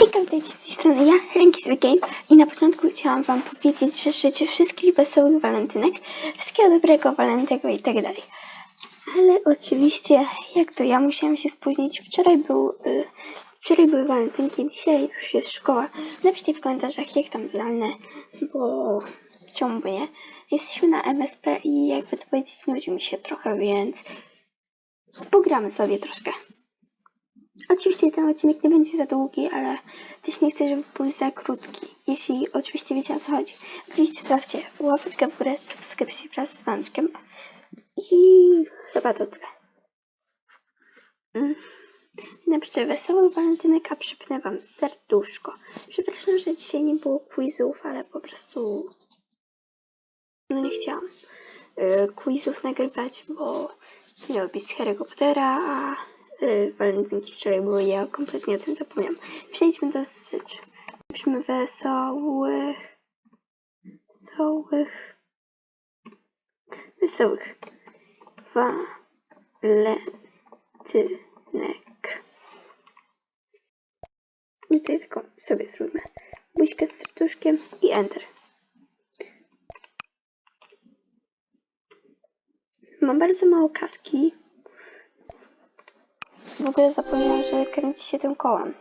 Witam, witajcie z tej strony ja, Ręki z Game i na początku chciałam wam powiedzieć, że życzę wszystkich wesołych walentynek, wszystkiego dobrego, walentego i tak dalej. Ale oczywiście, jak to ja musiałam się spóźnić, wczoraj był, y, wczoraj były walentynki, dzisiaj już jest szkoła. Napiszcie w komentarzach, jak tam zdalne, bo czemu by nie. Jesteśmy na MSP i jakby to powiedzieć, nudzi mi się trochę, więc pogramy sobie troszkę. Oczywiście ten odcinek nie będzie za długi, ale też nie chcę, żeby był za krótki. Jeśli oczywiście wiecie o co chodzi. Oczywiście zostawcie łapeczkę w górę, subskrypcję wraz z dzwoneczkiem. I chyba to tyle. Mm. Napiszcie wesoły walentynek, przypnę wam serduszko. Przepraszam, że dzisiaj nie było quizów, ale po prostu no nie chciałam y, quizów nagrywać, bo miały być z Harry'ego Pottera, a y, walentynki wczoraj były, ja kompletnie o tym zapomniałam. Przejdźmy do rzeczy. Napiszmy wesołych, wesołych, wesołych walentynek. I tutaj tylko sobie zróbmy buźkę z serduszkiem i enter. Mam bardzo mało kaski. W ogóle zapomniałam, że kręci się tym kołem.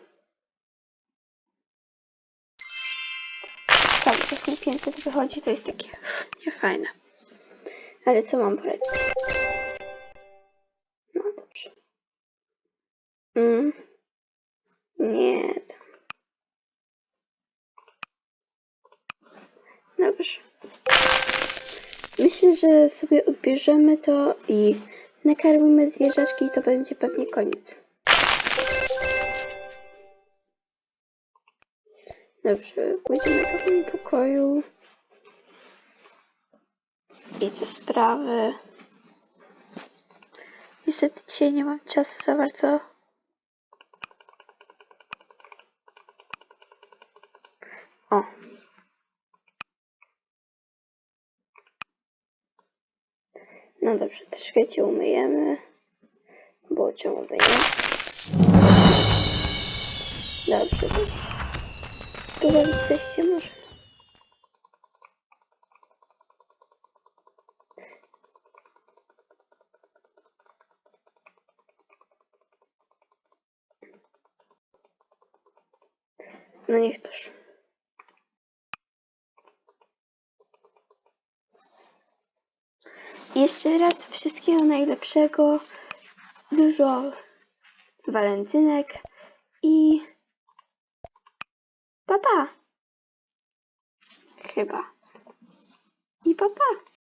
Cały czas mi 500 wychodzi, to jest takie niefajne. Ale co mam polecić? No dobrze. Mm. Nie. tam. Dobrze. Myślę, że sobie odbierzemy to i nakarmimy zwierzaczki i to będzie pewnie koniec. Dobrze, pójdziemy do tym pokoju. I te sprawy. Niestety dzisiaj nie mam czasu za bardzo. O, No dobrze, troszkę cię umyjemy. Bo czemu by nie? Dobrze, dobrze. Też się może. No niech toż. Jeszcze raz wszystkiego najlepszego, dużo walentynek i papa. Chyba. I papa.